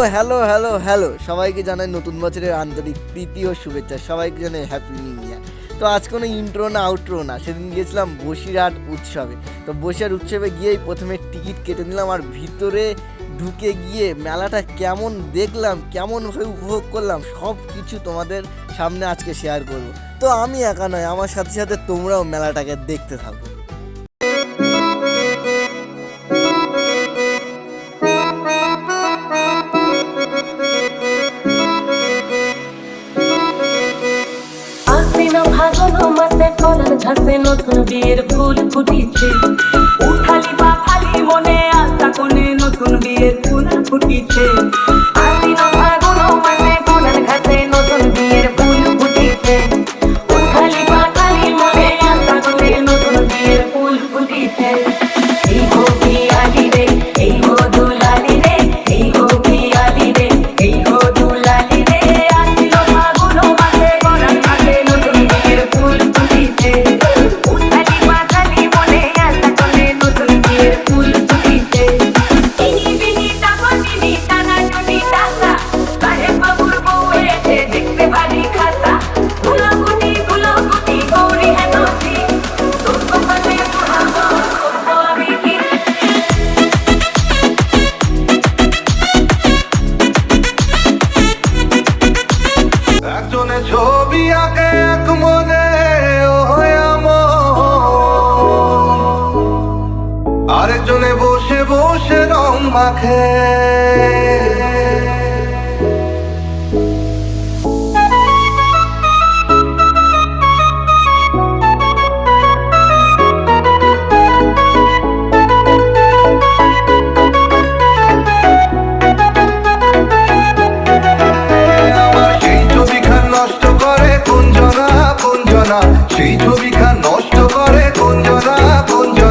তো hello hello hello. সবাইকে জানাই নতুন বছরের আন্তরিক প্রীতি ও শুভেচ্ছা। সবাইকে জানাই হ্যাপি নিউ ইয়ার তো আজ কোনো ইন্ট্রো না আউট্রো না, সেদিন গিয়েছিলাম বসিরহাট উৎসবে। তো বসিরহাট উৎসবে গিয়েই প্রথমে টিকিট কেটে নিলাম আর ভিতরে ঢুকে গিয়ে মেলাটা কেমন দেখলাম, কেমন হয়ে উপভোগ করলাম সব কিছু তোমাদের সামনে আজকে শেয়ার করব। তো আমি একা নয়, আমার সাথে সাথে তোমরাও মেলাটাকে দেখতে থাকো। মাসে ঝাঁসে নতুন বিয়ের ফুল ফুটিছে। উঠালি বা খালি মনে আশা কোনে নতুন বিয়ের ফুল ফুটিছে।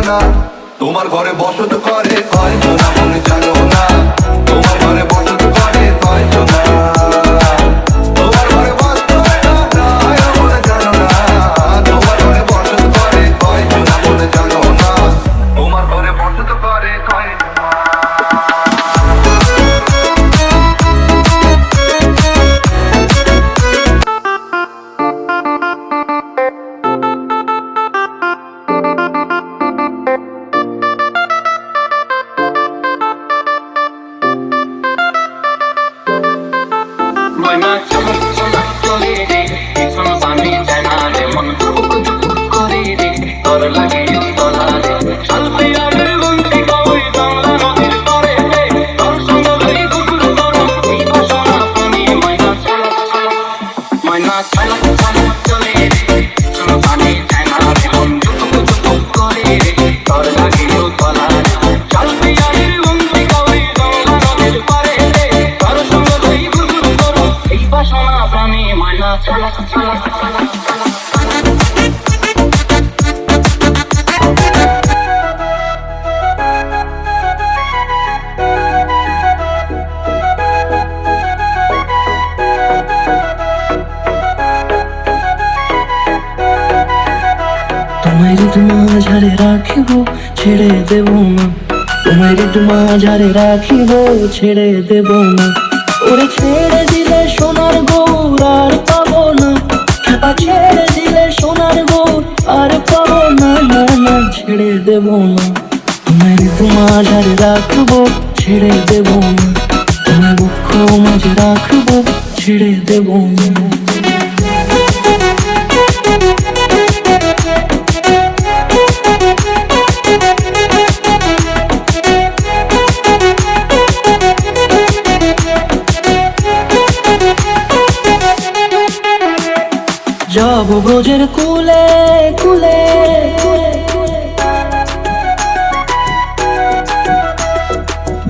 কুঞ্জনা তোমার ঘরে বসত করে কয়জনা করে রে শোনো পানি জানা রে মন টুক টুক করে রে তোর লাগে তোমায় মাঝারে রাখিব, ছেড়ে দেব না। তোমায় মাঝারে রাখিব, ছেড়ে দেব না। ওরে ছেড়ে দিলে সোনার গৌর আর পাবো না। খেপা ছেড়ে দিলে সোনার গৌর আর পাবো না না না, ছেড়ে দেব না। তোমায় মাঝারে রাখব, ছেড়ে দেব না। তোমায় বক্ষ মাঝে রাখব, ছেড়ে দেব না।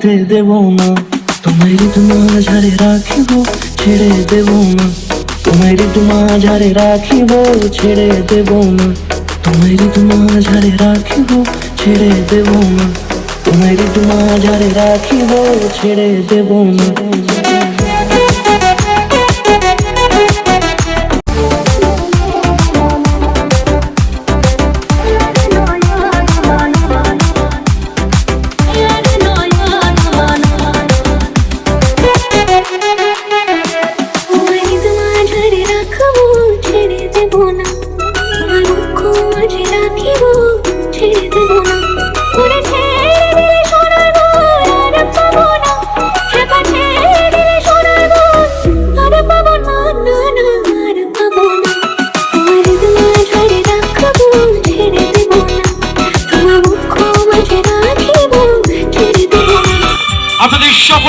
যেতে দেব না। তোমারই তোমার ঝাড়ে রাখিব, ছেড়ে দেব না। তোমারই তোমার ঝাড়ে রাখিব, ছেড়ে দেব না। তোমারই তোমার ঝাড়ে রাখিব, ছেড়ে দেব না। তোমারই তোমার ঝাড়ে রাখিব, ছেড়ে দেব না।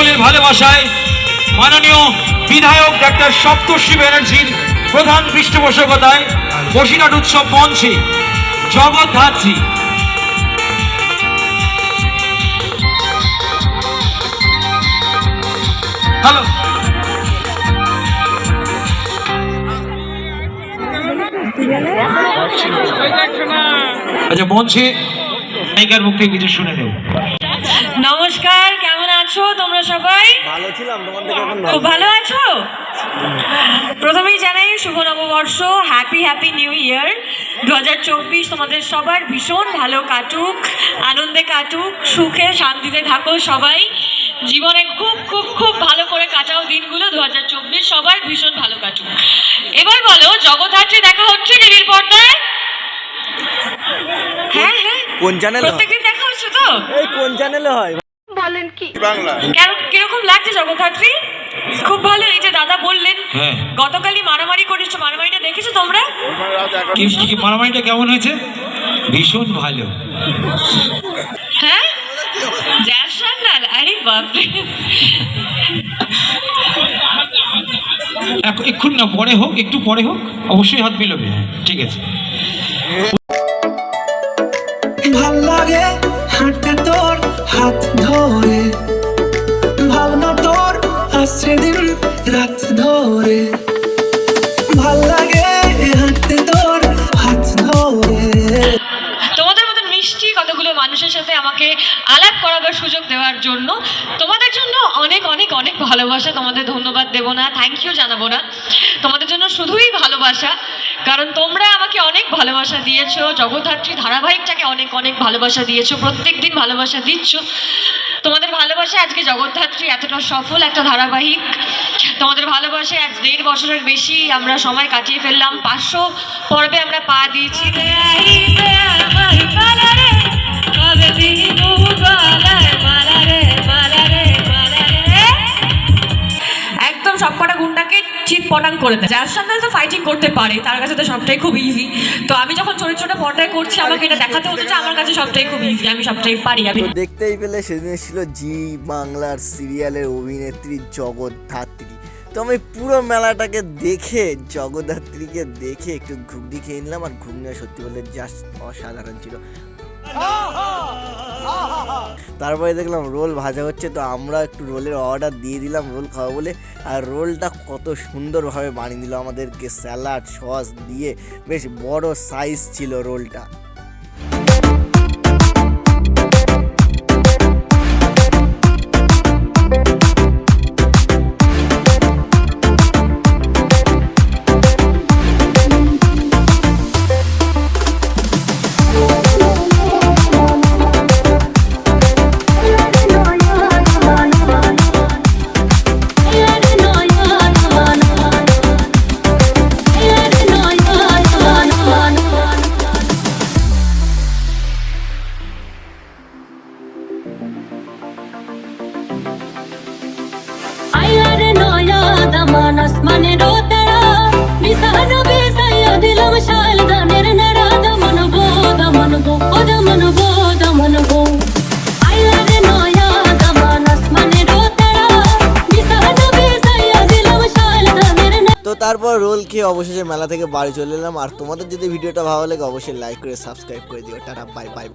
সকলের ভালোবাসায় মাননীয় বিধায়ক ডাক্তার সপ্তর্ষি ব্যানার্জির প্রধান পৃষ্ঠপোষকতায় বসিরহাট উৎসব মঞ্চে জগৎ ধাত্রী। আচ্ছা মঞ্চে নায়িকার কিছু শুনে নেব। নমস্কার আছো তোমরা সবাই? ভালো ছিলাম খুব ভালো। আছো? প্রথমেই জানাই শুভ নববর্ষ হ্যাপি হ্যাপি নিউ ইয়ার দু তোমাদের সবার ভীষণ ভালো কাটুক আনন্দে কাটুক সুখে শান্তিতে থাকো সবাই। জীবনে খুব খুব খুব ভালো করে কাটাও দিনগুলো। দুহাজার চব্বিশ সবার ভীষণ ভালো কাটুক। এবার বলো জগদ্ধাত্রী দেখা হচ্ছে টিভির পর্দায় হ্যাঁ হ্যাঁ। কোন চ্যানেল প্রত্যেকদিন দেখা হচ্ছে তো? এই কোন চ্যানেলে হয়? কেন কীরকম লাগছে জগদ্ধাত্রী? খুব ভালো এই যে দাদা বললেন। হ্যাঁ। গতকালই মারামারি করেছ মারামারিটা দেখেছ তোমরা? কি কি মারামারিটা কেমন হয়েছে? ভীষণ ভালো। হ্যাঁ? আরে বাপরে। এক্ষুনি না পরে হোক একটু পরে হোক। অবশ্যই হাত মিলবে। হ্যাঁ ঠিক আছে। মানুষের সাথে আমাকে আলাপ করাবার সুযোগ দেওয়ার জন্য। তোমাদের জন্য অনেক অনেক অনেক ভালোবাসা। তোমাদের ধন্যবাদ দেবো না। থ্যাংক ইউ জানাব না। তোমাদের জন্য শুধুই ভালোবাসা। কারণ তোমরা আমাকে অনেক ভালোবাসা দিয়েছ। জগদ্ধাত্রী ধারাবাহিকটাকে অনেক অনেক ভালোবাসা দিয়েছ। প্রত্যেক দিন ভালোবাসা দিচ্ছ। তোমাদের ভালোবাসা আজকে জগদ্ধাত্রী এতটা সফল একটা ধারাবাহিক। তোমাদের ভালোবাসে আজ দেড় বছরের বেশি আমরা সময় কাটিয়ে ফেললাম। পাঁচশো পর্বে আমরা পা দিয়েছি। সবকটা গুন্ডাকে চিৎ পটাং করে দেয়। যার সামনে তো ফাইটিং করতে পারে, তার কাছে তো সবটাই খুব ইজি তো আমি যখন চরিত্রটা পর্দায় করছি, আমাকে এটা দেখাতে হতো যে আমার কাছে সবটাই খুব ইজি আমি সবটাই পারি, আমি দেখতেই পেলে সেদিন ছিল জি বাংলার সিরিয়ালের অভিনেত্রী জগদ্ধাত্রী। তো আমি পুরো মেলাটাকে দেখে, জগদ্ধাত্রীকে দেখে একটু ঘুগনি খেয়ে নিলাম, আর ঘুগনি সত্যি বলতে জাস্ট অসাধারণ ছিল। তারপরে দেখলাম রোল ভাজা হচ্ছে, তো আমরা একটু রোলের অর্ডার দিয়ে দিলাম রোল খাওয়া বলে, আর রোলটা কত সুন্দরভাবে বানিয়ে দিল আমাদেরকে স্যালাড, সস দিয়ে। বেশ বড় সাইজ ছিল রোলটা। তারপর খেয়ে অবশেষে মেলা থেকে বাড়ি চলে এলাম। আর তোমাদের যদি ভিডিওটা ভালো লাগে, অবশ্যই লাইক করে সাবস্ক্রাইব করে দিও। Tata bye bye